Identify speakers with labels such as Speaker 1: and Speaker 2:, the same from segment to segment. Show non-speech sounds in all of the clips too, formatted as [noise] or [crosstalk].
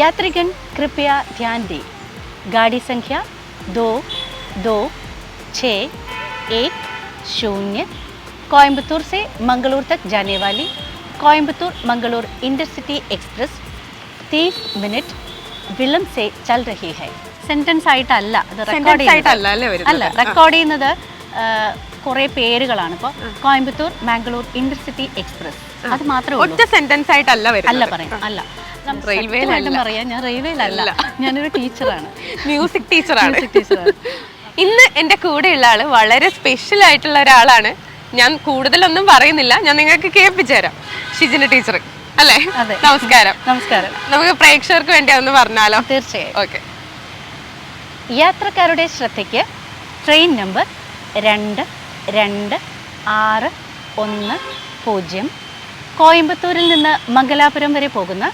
Speaker 1: यात्रीगण कृपया ध्यान दें गाड़ी संख्या दो दो छः एक शून्य कोयम्बतूर से मंगलूर तक जाने वाली कोयम्बतूर मंगलूर इंटरसिटी एक्सप्रेस तीस मिनट विलंब से चल रही है സെന്റൻസ് ആയിട്ടല്ല അത് റെക്കോർഡ്
Speaker 2: Sentence ആയിട്ടല്ല അല്ലേ വരുന്നത്?
Speaker 1: അല്ല റെക്കോർഡ് ചെയ്യുന്നത് കുറേ പേരുകളാണ്. ഇപ്പോൾ കോയമ്പത്തൂർ മാംഗ്ലൂർ ഇന്റർസിറ്റി എക്സ്പ്രസ്. അത് മാത്രമേ
Speaker 2: ഒറ്റ സെന്റൻസ് ആയിട്ടല്ല
Speaker 1: അല്ല പറയാം അല്ല.
Speaker 2: റെയിൽവേയിലല്ല.
Speaker 1: സത്യമായിട്ടും പറയാം ഞാൻ റെയിൽവേയിലല്ല ഞാനൊരു ടീച്ചറാണ്
Speaker 2: മ്യൂസിക് ടീച്ചറാണ്
Speaker 1: ടീച്ചറാണ്
Speaker 2: ഇന്ന് എന്റെ കൂടെയുള്ള ആൾ വളരെ സ്പെഷ്യൽ ആയിട്ടുള്ള ഒരാളാണ്. ഞാൻ കൂടുതലൊന്നും പറയുന്നില്ല. ഞാൻ നിങ്ങൾക്ക് കേൾപ്പിച്ചു തരാം. ഷിജിന ടീച്ചർ അല്ലേ? നമസ്കാരം.
Speaker 1: നമസ്കാരം.
Speaker 2: നമുക്ക് പ്രേക്ഷകർക്ക് വേണ്ടി ഒന്ന് പറഞ്ഞാലോ?
Speaker 1: തീർച്ചയായും.
Speaker 2: ഓക്കെ.
Speaker 1: യാത്രക്കാരുടെ ശ്രദ്ധയ്ക്ക് ട്രെയിൻ നമ്പർ രണ്ട് രണ്ട് ആറ് ഒന്ന് പൂജ്യം കോയമ്പത്തൂരിൽ നിന്ന് മംഗലാപുരം വരെ പോകുന്ന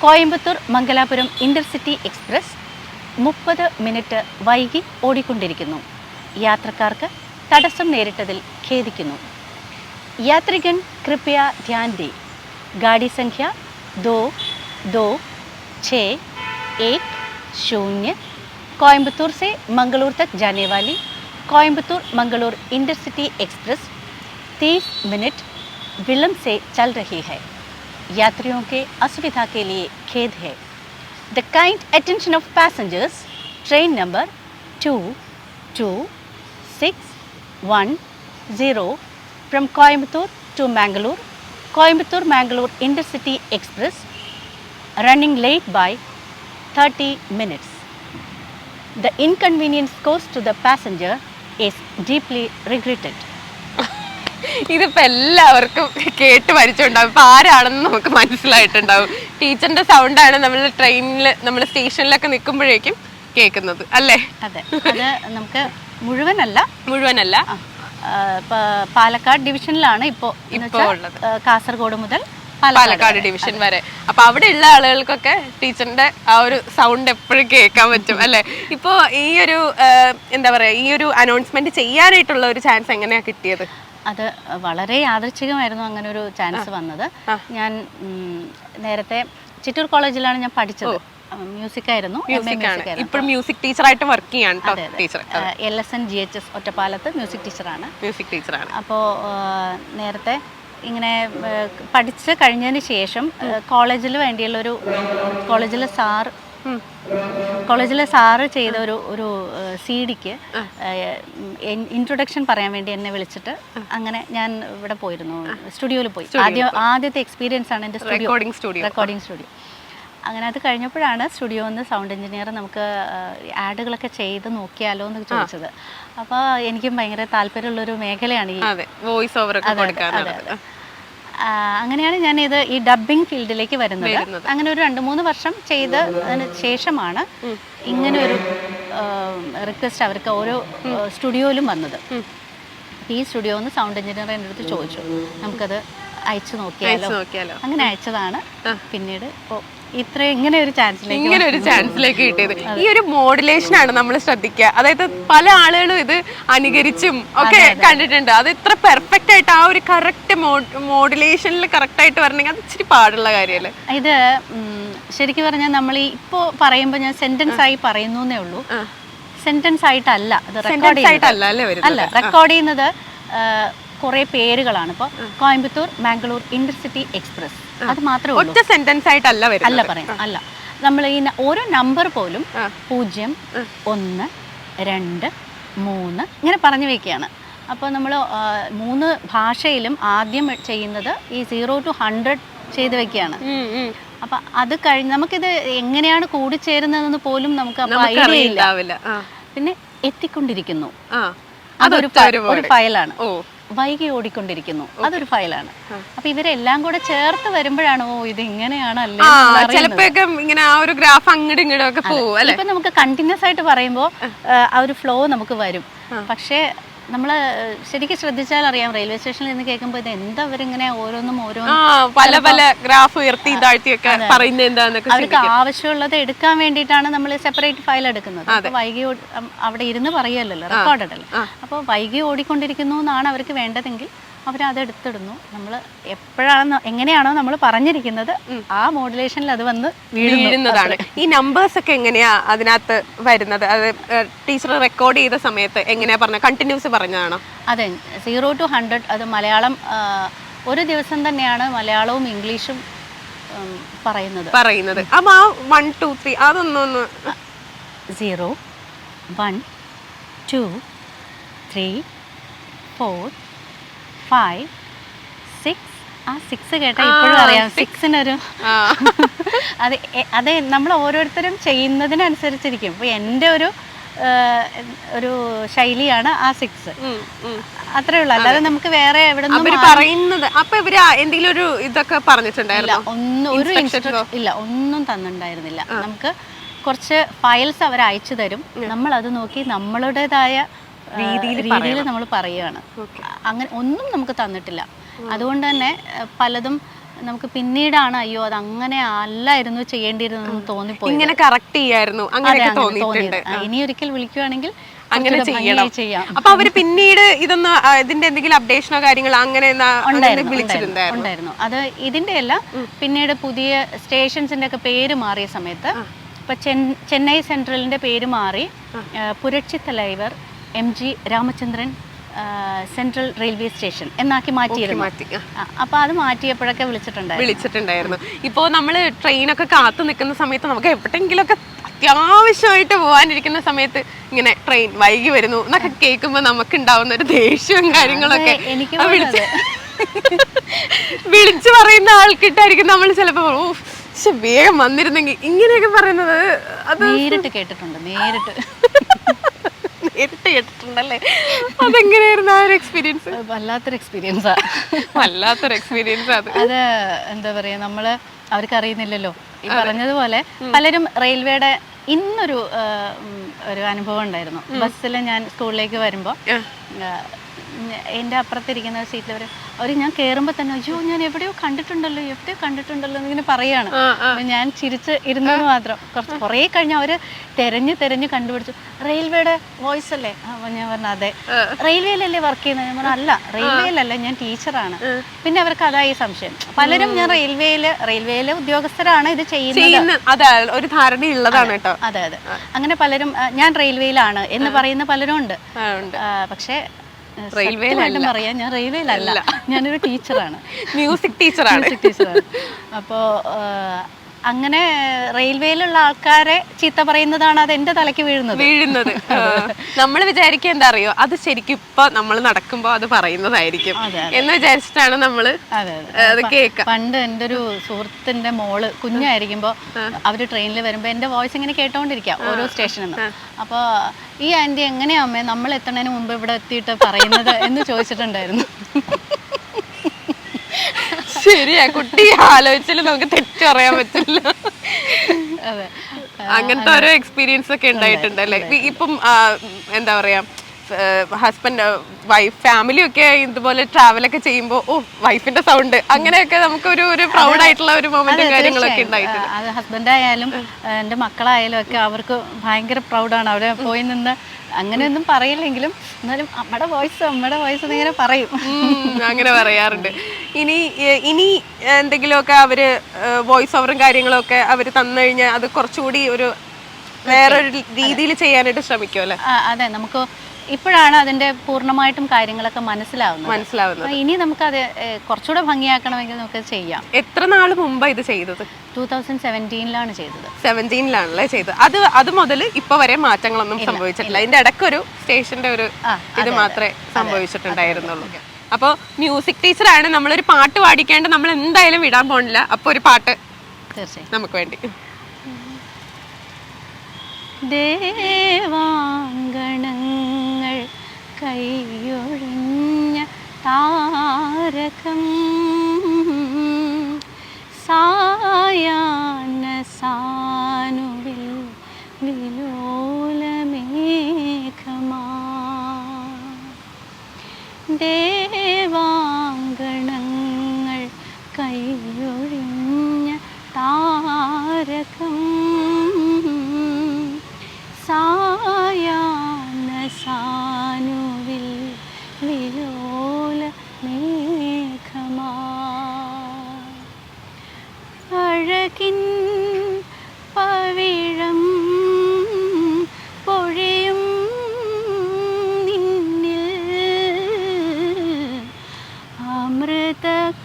Speaker 1: കോയമ്പത്തൂർ മംഗലാപുരം ഇൻ്റർസിറ്റി എക്സ്പ്രസ് മുപ്പത് മിനിറ്റ് വൈകി ഓടിക്കൊണ്ടിരിക്കുന്നു യാത്രക്കാർക്ക് തടസ്സം നേരിട്ടതിൽ ഖേദിക്കുന്നു यात्रीगण कृपया ध्यान दें गाड़ी संख्या दो दो छः एक शून्य कोयम्बतूर से मंगलूर तक जाने वाली कोयम्बतूर मंगलोर इंटरसिटी एक्सप्रेस तीस मिनट विलंब से चल रही है यात्रियों के असुविधा के लिए खेद है the kind attention of passengers train number two two six one zero from Coimbatore to Mangalore Coimbatore Mangalore intercity express running late by 30 minutes the inconvenience caused to the passenger is deeply regretted. [laughs]
Speaker 2: ഇതിപ്പോ എല്ലാവർക്കും കേട്ട് മരിച്ചുണ്ടാവും. ഇപ്പൊ ആരാണെന്ന് നമുക്ക് മനസ്സിലായിട്ടുണ്ടാവും. ടീച്ചറിന്റെ സൗണ്ടാണ് നമ്മൾ ട്രെയിനിൽ നമ്മൾ സ്റ്റേഷനിലൊക്കെ നിൽക്കുമ്പോഴേക്കും കേൾക്കുന്നത് അല്ലേ?
Speaker 1: അതെ. അത് നമുക്ക് മുഴുവനല്ല.
Speaker 2: മുഴുവനല്ല.
Speaker 1: പാലക്കാട് ഡിവിഷനിലാണ് ഇപ്പോൾ
Speaker 2: ഇപ്പോ ഉള്ളത്.
Speaker 1: കാസർഗോഡ് മുതൽ
Speaker 2: പാലക്കാട്. ഡിവിഷൻ വരെ. അപ്പൊ അവിടെ ഉള്ള ആളുകൾക്കൊക്കെ ടീച്ചറിന്റെ ആ ഒരു സൗണ്ട് എപ്പോഴും കേൾക്കാൻ പറ്റും അല്ലെ? ഇപ്പോ ഈ ഒരു എന്താ പറയാ ഈ ഒരു അനൗൺസ്മെന്റ് ചെയ്യാനായിട്ടുള്ള ഒരു ചാൻസ് എങ്ങനെയാ കിട്ടിയത്?
Speaker 1: അത് വളരെ യാദൃച്ഛികമായിരുന്നു അങ്ങനെ ഒരു ചാൻസ് വന്നത്. ഞാൻ നേരത്തെ ചിറ്റൂർ കോളേജിലാണ് ഞാൻ പഠിച്ചത്. മ്യൂസിക് ആയിരുന്നു.
Speaker 2: ഇപ്പോഴും മ്യൂസിക് ടീച്ചറായിട്ട് വർക്ക് ചെയ്യാണ് teacher
Speaker 1: L S N G H S ഒറ്റപ്പാലത്ത് മ്യൂസിക് ടീച്ചറാണ്
Speaker 2: മ്യൂസിക് ടീച്ചറാണ്
Speaker 1: അപ്പോൾ നേരത്തെ ഇങ്ങനെ പഠിച്ച് കഴിഞ്ഞതിന് ശേഷം കോളേജിൽ വേണ്ടിയുള്ളൊരു കോളേജിലെ സാർ കോളേജിലെ സാറ് ചെയ്ത ഒരു ഒരു സി ഡിക്ക് ഇൻട്രൊഡക്ഷൻ പറയാൻ വേണ്ടി എന്നെ വിളിച്ചിട്ട് അങ്ങനെ ഞാൻ ഇവിടെ പോയിരുന്നു. സ്റ്റുഡിയോയിൽ പോയി. ആദ്യം ആദ്യത്തെ എക്സ്പീരിയൻസ് ആണ് എന്റെ സ്റ്റുഡിയോ.
Speaker 2: റെക്കോർഡിംഗ് സ്റ്റുഡിയോ
Speaker 1: അങ്ങനെ അത് കഴിഞ്ഞപ്പോഴാണ് സ്റ്റുഡിയോ നിന്ന് സൗണ്ട് എഞ്ചിനീയർ നമുക്ക് ആഡുകളൊക്കെ ചെയ്ത് നോക്കിയാലോ എന്ന് ചോദിച്ചത്. അപ്പോൾ എനിക്കും ഭയങ്കര താല്പര്യമുള്ളൊരു മേഖലയാണ് ഈ
Speaker 2: വോയിസ് ഓവർ
Speaker 1: അങ്ങനെയാണ് ഞാൻ ഇത് ഈ ഡബിങ് ഫീൽഡിലേക്ക് വരുന്നത്. അങ്ങനെ ഒരു രണ്ട് മൂന്ന് വർഷം ചെയ്തതിന് ശേഷമാണ് ഇങ്ങനെ ഒരു റിക്വസ്റ്റ് അവർക്ക് ഓരോ സ്റ്റുഡിയോയിലും വന്നത്. ഈ സ്റ്റുഡിയോ നിന്ന് സൗണ്ട് എഞ്ചിനീയർ എന്റെ അടുത്ത് ചോദിച്ചു. നമുക്കത് അയച്ചു നോക്കിയാലോ?
Speaker 2: അയച്ചു നോക്കിയാലോ?
Speaker 1: അങ്ങനെ അയച്ചതാണ്. പിന്നീട് ഇപ്പോൾ ഇത്ര ഇങ്ങനെ ഒരു ചാൻസിലേക്ക്
Speaker 2: ഇങ്ങനെ ഒരു ചാൻസിലേക്ക് കിട്ടിയത്. ഈ ഒരു മോഡുലേഷൻ ആണ് നമ്മൾ ശ്രദ്ധിക്കുക. അതായത് പല ആളുകളും ഇത് അനുകരിച്ചും ഒക്കെ കണ്ടിട്ടുണ്ട്. അത് ഇത്ര പെർഫെക്റ്റ് ആയിട്ട് ആ ഒരു കറക്റ്റ് മോഡുലേഷനിൽ കറക്റ്റ് ആയിട്ട് വരണമെങ്കിൽ അത് ഇച്ചിരി പാടുള്ള കാര്യമല്ലേ?
Speaker 1: ഇത് ശരിക്കും പറഞ്ഞാൽ നമ്മൾ ഇപ്പോ ഇപ്പോൾ പറയുമ്പോൾ ഞാൻ സെന്റൻസ് ആയി പറയുന്നേ ഉള്ളൂ. സെന്റൻസ് ആയിട്ടല്ല അത് റെക്കോർഡ്?
Speaker 2: അല്ല
Speaker 1: റെക്കോർഡ് ചെയ്യുന്നത് കുറേ പേരുകളാണ്. ഇപ്പോൾ കോയമ്പത്തൂർ മാംഗ്ലൂർ ഇന്റർസിറ്റി എക്സ്പ്രസ് അത് മാത്രമേ
Speaker 2: ഒറ്റ സെന്റൻസ് ആയിട്ടല്ല
Speaker 1: അല്ല പറയാം അല്ല. നമ്മൾ ഈ ഓരോ നമ്പർ പോലും പൂജ്യം ഒന്ന് രണ്ട് മൂന്ന് ഇങ്ങനെ പറഞ്ഞു വെക്കുകയാണ്. അപ്പോൾ നമ്മൾ മൂന്ന് ഭാഷയിലും ആദ്യം ചെയ്യുന്നത് ഈ സീറോ ടു ഹൺഡ്രഡ് ചെയ്ത് വെക്കുകയാണ്. അപ്പൊ അത് കഴിഞ്ഞ് നമുക്കിത് എങ്ങനെയാണ് കൂടിച്ചേരുന്നതെന്ന് പോലും നമുക്ക് ഐഡിയ ഇല്ല. പിന്നെ എത്തിക്കൊണ്ടിരിക്കുന്നു. അതൊരു
Speaker 2: ഒരു
Speaker 1: ഒരു ഫയലാണ്
Speaker 2: ഓ.
Speaker 1: വൈകി ഓടിക്കൊണ്ടിരിക്കുന്നു. അതൊരു ഫയലാണ്. അപ്പൊ ഇവരെല്ലാം കൂടെ ചേർത്ത് വരുമ്പോഴാണ് ഓ ഇത് ഇങ്ങനെയാണ് അല്ലേ
Speaker 2: ആ ചിലപ്പോഴൊക്കെ ഇങ്ങനെ ആ ഒരു ഗ്രാഫ് അങ്ങോട്ടും ഇങ്ങോട്ടും ഒക്കെ
Speaker 1: ഇപ്പൊ നമുക്ക് കണ്ടിന്യൂസ് ആയിട്ട് പറയുമ്പോൾ ആ. ഒരു ഫ്ലോ നമുക്ക് വരും. പക്ഷേ നമ്മൾ ശരിക്കും ശ്രദ്ധിച്ചാൽ അറിയാം. റെയിൽവേ സ്റ്റേഷനിൽ നിന്ന് കേൾക്കുമ്പോൾ ഇത് എന്താ അവരിങ്ങനെ ഓരോന്നും ഓരോന്നും
Speaker 2: പല പല ഗ്രാഫ് ഉയർത്തി താഴ്ത്തിയൊക്കെ പറയുന്നത്
Speaker 1: അവർക്ക് ആവശ്യമുള്ളത് എടുക്കാൻ വേണ്ടിയിട്ടാണ് നമ്മൾ സെപ്പറേറ്റ് ഫയൽ എടുക്കുന്നത്. വൈകി അവിടെ ഇരുന്ന് പറയുമല്ലോ റെക്കോർഡ് അല്ലേ അപ്പോൾ വൈകി ഓടിക്കൊണ്ടിരിക്കുന്നു എന്നാണ് അവർക്ക് വേണ്ടതെങ്കിൽ എടുത്തിടുന്നു നമ്മൾ എപ്പോഴാണെന്ന് എങ്ങനെയാണോ നമ്മൾ പറഞ്ഞിരിക്കുന്നത് ആ മോഡുലേഷനിൽ അത് വന്ന്
Speaker 2: വീഴുന്നതാണ്. ഈ നമ്പേഴ്സ് ഒക്കെ എങ്ങനെയാ അതിനകത്ത് വരുന്നത്? അത് ടീച്ചർ റെക്കോർഡ് ചെയ്ത സമയത്ത് എങ്ങനെയാ പറഞ്ഞ കണ്ടിന്യൂസ് പറഞ്ഞതാണോ?
Speaker 1: അതെ. സീറോ ടു ഹൺഡ്രഡ് അത് മലയാളം ഒരു ദിവസം തന്നെയാണ് മലയാളവും ഇംഗ്ലീഷും പറയുന്നത്.
Speaker 2: പറയുന്നത്. അപ്പൊ ആ one two three അതൊന്നൊന്ന്.
Speaker 1: Zero one two three four five six ആ സിക്സ് കേട്ടാൽ ഇപ്പോഴും അറിയാം. സിക്സിനൊരു. [laughs] അത് അത് നമ്മൾ ഓരോരുത്തരും ചെയ്യുന്നതിനനുസരിച്ചിരിക്കും. ഇപ്പോൾ എന്റെ ഒരു ഒരു ശൈലിയാണ് ആ സിക്സ്. അത്രേ ഉള്ളൂ. അല്ലാതെ നമുക്ക് വേറെ എവിടെ
Speaker 2: പറയുന്നത് അപ്പൊ ഇവർ എന്തെങ്കിലും ഒരു ഇതൊക്കെ പറഞ്ഞിട്ടുണ്ടായിരുന്നില്ല
Speaker 1: ഒന്നും ഒരു ഇൻസ്ട്രക്ഷൻ ഇല്ല ഒന്നും തന്നിട്ടുണ്ടായിരുന്നില്ല. നമുക്ക് കുറച്ച് ഫയൽസ് അവർ അയച്ചു തരും. നമ്മൾ അത് നോക്കി നമ്മളുടേതായ രീതിയിൽ നമ്മൾ പറയുകയാണ് അങ്ങനെ ഒന്നും നമുക്ക് തന്നിട്ടില്ല. അതുകൊണ്ട് തന്നെ പലതും നമുക്ക് പിന്നീടാണ് അയ്യോ അത് അങ്ങനെ അല്ലായിരുന്നു ചെയ്യേണ്ടിയിരുന്നെന്ന് തോന്നിപ്പോയി
Speaker 2: ഇങ്ങനെ കറക്റ്റ് ചെയ്യായിരുന്നു. അങ്ങനെ തോന്നിയിട്ടുണ്ട്.
Speaker 1: ഇനി ഒരിക്കൽ വിളിക്കുവാണെങ്കിൽ
Speaker 2: അങ്ങനെ ചെയ്യണം.
Speaker 1: ചെയ്യാം.
Speaker 2: അപ്പൊ അവർ പിന്നീട് ഇതൊന്ന് ഇതിന്റെ എന്തെങ്കിലും അപ്ഡേഷനോ കാര്യങ്ങളോ അങ്ങനെ
Speaker 1: ഉണ്ടായിരുന്നു, അത് ഇതിന്റെ അല്ല പിന്നീട് പുതിയ സ്റ്റേഷൻസിന്റെ ഒക്കെ പേര് മാറിയ സമയത്ത് ഇപ്പൊ ചെന്നൈ സെൻട്രലിന്റെ പേര് മാറി പുരക്ഷിത്ത പുരക്ഷി Thalaivar M G Ramachandran central railway station എന്നാക്കി മാറ്റിയിരുന്നു.
Speaker 2: മാറ്റി
Speaker 1: അപ്പൊ അത് മാറ്റിയപ്പോഴൊക്കെ വിളിച്ചിട്ടുണ്ടായിരുന്നു.
Speaker 2: വിളിച്ചിട്ടുണ്ടായിരുന്നു. ഇപ്പോ നമ്മൾ ട്രെയിനൊക്കെ കാത്തു നിൽക്കുന്ന സമയത്ത് നമുക്ക് എവിടെയെങ്കിലുമൊക്കെ അത്യാവശ്യമായിട്ട് പോകാനിരിക്കുന്ന സമയത്ത് ഇങ്ങനെ ട്രെയിൻ വൈകി വരുന്നു എന്നൊക്കെ കേൾക്കുമ്പോ നമുക്ക് ഉണ്ടാവുന്ന ഒരു ദേഷ്യവും കാര്യങ്ങളൊക്കെ.
Speaker 1: എനിക്ക്
Speaker 2: വിളിച്ച് [laughs] വിളിച്ചു പറയുന്ന ആൾക്കിട്ടായിരിക്കും നമ്മൾ ചിലപ്പോ ഓ ശ്ശെ, വേഗം വന്നിരുന്നെങ്കിൽ ഇങ്ങനെയൊക്കെ പറയുന്നത് അത്
Speaker 1: നേരിട്ട് കേട്ടിട്ടുണ്ട് നേരിട്ട്. [laughs]
Speaker 2: നേരിട്ട് കേട്ടിട്ടുണ്ടല്ലേ? അതെങ്ങനെയായിരുന്നു ആ ഒരു എക്സ്പീരിയൻസ്
Speaker 1: വല്ലാത്തൊരു എക്സ്പീരിയൻസാ
Speaker 2: വല്ലാത്തൊരു എക്സ്പീരിയൻസ് അത്.
Speaker 1: അത് എന്താ പറയാ നമ്മൾ അവർക്ക് അറിയുന്നില്ലല്ലോ. ഈ പറഞ്ഞതുപോലെ പലരും റെയിൽവേയുടെ ഇന്നൊരു ഒരു അനുഭവം ഉണ്ടായിരുന്നു. ബസ്സിൽ ഞാൻ സ്കൂളിലേക്ക് വരുമ്പോൾ എന്റെ അപ്പുറത്തിരിക്കുന്ന സീറ്റിൽ അവർ അവർ ഞാൻ കയറുമ്പോൾ തന്നെ അയ്യോ ഞാൻ എവിടെയോ കണ്ടിട്ടുണ്ടല്ലോ എവിടെയോ കണ്ടിട്ടുണ്ടല്ലോ എന്നിങ്ങനെ പറയാണ്. ഞാൻ ചിരിച്ച് ഇരുന്നത് മാത്രം. കുറച്ച് കുറേ കഴിഞ്ഞ് അവർ തെരഞ്ഞ് തെരഞ്ഞ് കണ്ടുപിടിച്ചു. റെയിൽവേയുടെ വോയിസ് അല്ലേ? ഞാൻ പറഞ്ഞു അതെ. റെയിൽവേയിലല്ലേ വർക്ക് ചെയ്യുന്നത്? ഞാൻ പറഞ്ഞു അല്ല റെയിൽവേയിലല്ല ഞാൻ ടീച്ചറാണ്. പിന്നെ അവർക്ക് അതായി സംശയം. പലരും ഞാൻ റെയിൽവേയിൽ റെയിൽവേയിലെ ഉദ്യോഗസ്ഥരാണ് ഇത് ചെയ്യുന്നത്.
Speaker 2: ഒരു ധാരണയുള്ളതാണ് കേട്ടോ.
Speaker 1: അതെ അതെ. അങ്ങനെ പലരും ഞാൻ റെയിൽവേയിലാണ് എന്ന് പറയുന്ന പലരും ഉണ്ട്. പക്ഷേ സത്യമായിട്ടും പറയാം. ഞാൻ റെയിൽവേയിലല്ല. ഞാനൊരു ടീച്ചറാണ്.
Speaker 2: മ്യൂസിക് ടീച്ചറാണ്
Speaker 1: മ്യൂസിക് ടീച്ചറാണ് അപ്പോൾ അങ്ങനെ റെയിൽവേയിലുള്ള ആൾക്കാരെ ചീത്ത പറയുന്നതാണ് അത് എന്റെ തലയ്ക്ക് വീഴുന്നത്.
Speaker 2: വീഴുന്നത്. [laughs] നമ്മൾ വിചാരിക്കുക എന്താ അറിയോ? അത് ശരിക്കും ഇപ്പൊ നമ്മൾ നടക്കുമ്പോ അത് പറയുന്നതായിരിക്കും. എന്ന് വിചാരിച്ചിട്ടാണ് നമ്മൾ
Speaker 1: അതെ പണ്ട് എന്റെ ഒരു സുഹൃത്തിന്റെ മോൾ കുഞ്ഞായിരിക്കുമ്പോ അവർ ട്രെയിനിൽ വരുമ്പോ എന്റെ വോയിസ് ഇങ്ങനെ കേട്ടോണ്ടിരിക്കാം ഓരോ സ്റ്റേഷനിൽ നിന്ന് അപ്പോൾ ഈ ആന്റി എങ്ങനെയാ അമ്മേ നമ്മൾ എത്തണതിന് മുമ്പ് ഇവിടെ എത്തിയിട്ട് പറയുന്നത് എന്ന് ചോദിച്ചിട്ടുണ്ടായിരുന്നു. [laughs]
Speaker 2: ശരിയാ കുട്ടി ആലോചിച്ചാലും നമുക്ക് തെറ്റ് പറയാൻ പറ്റില്ല.
Speaker 1: അതെ.
Speaker 2: അങ്ങനത്തെ ഓരോ എക്സ്പീരിയൻസ് ഒക്കെ ഉണ്ടായിട്ടുണ്ട് അല്ലേ? ഇപ്പം എന്താ പറയാ ഹസ്ബൻഡ് വൈഫ് ഫാമിലി ഒക്കെ ഇതുപോലെ ട്രാവൽ ഒക്കെ ചെയ്യുമ്പോൾ ഓ വൈഫിന്റെ സൗണ്ട് അങ്ങനെയൊക്കെ നമുക്ക് ഒരു ഒരു പ്രൗഡ് ആയിട്ടുള്ള ഒരു മൊമെന്റും കാര്യങ്ങളൊക്കെ ഉണ്ടായിട്ടുണ്ട്.
Speaker 1: അത് ഹസ്ബൻഡായാലും എന്റെ മക്കളായാലും ഒക്കെ അവർക്ക് ഭയങ്കര പ്രൗഡാണ് അവിടെ പോയി നിന്ന് അങ്ങനെയൊന്നും പറയില്ലെങ്കിലും എന്നാലും അമ്മയുടെ വോയിസ് അമ്മയുടെ വോയിസ് എന്നിങ്ങനെ പറയും.
Speaker 2: അങ്ങനെ പറയാറുണ്ട്. ഇനി ഇനി എന്തെങ്കിലുമൊക്കെ അവർ വോയിസ് ഓവറും കാര്യങ്ങളൊക്കെ അവർ തന്നു കഴിഞ്ഞാൽ അത് കുറച്ചുകൂടി ഒരു വേറൊരു രീതിയിൽ ചെയ്യാനായിട്ട് ശ്രമിക്കും അല്ലെ?
Speaker 1: അതെ. നമുക്ക് ഇപ്പോഴാണ് അതിന്റെ പൂർണമായിട്ടും കാര്യങ്ങളൊക്കെ മനസ്സിലാവുന്നത്.
Speaker 2: മനസ്സിലാവുന്നത്.
Speaker 1: ഇനി നമുക്ക് അത് കുറച്ചുകൂടെ ഭംഗിയാക്കണമെങ്കിൽ നമുക്ക് ചെയ്യാം.
Speaker 2: എത്ര നാൾ മുമ്പ് ഇത് ചെയ്തത്?
Speaker 1: ടൂ തൗസൻഡ് സെവന്റീനിലാണ് ചെയ്തത്.
Speaker 2: സെവന്റീനിലാണല്ലേ ചെയ്തത്. അത് അത് മുതൽ ഇപ്പൊ വരെ മാറ്റങ്ങളൊന്നും സംഭവിച്ചിട്ടില്ല. അതിന്റെ ഇടയ്ക്കൊരു സ്റ്റേഷന്റെ ഒരു ഇത് മാത്രമേ സംഭവിച്ചിട്ടുണ്ടായിരുന്നുള്ളൂ. അപ്പോൾ മ്യൂസിക് ടീച്ചറാണ് നമ്മളൊരു പാട്ട് പാടിക്കേണ്ട നമ്മൾ എന്തായാലും വിടാൻ പോണില്ല. അപ്പോൾ ഒരു പാട്ട്
Speaker 1: തീർച്ചയായും.
Speaker 2: നമുക്ക് വേണ്ടി.
Speaker 1: ദേവാങ്കണങ്ങൾ കൈയൊഴിഞ്ഞ താരകം. സായാഹ്ന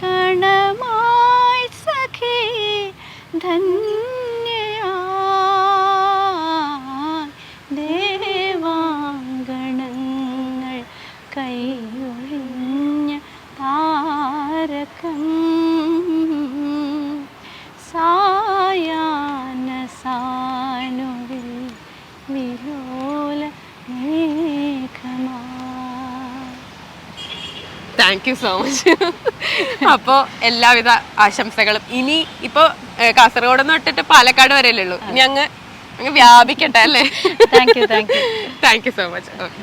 Speaker 1: കണമായി സഖി Dhanya
Speaker 2: thank you so much അപ്പോൾ എല്ലാവിധ ആശംസകളും. ഇനി ഇപ്പോൾ കാസർഗോഡ് നിന്ന് തൊട്ടിട്ട് പാലക്കാട് വരെയല്ലേ ഉള്ളൂ. ഇനി അങ്ങ് അങ്ങ് വ്യാപിക്കട്ടെ അല്ലേ? Thank you so much okay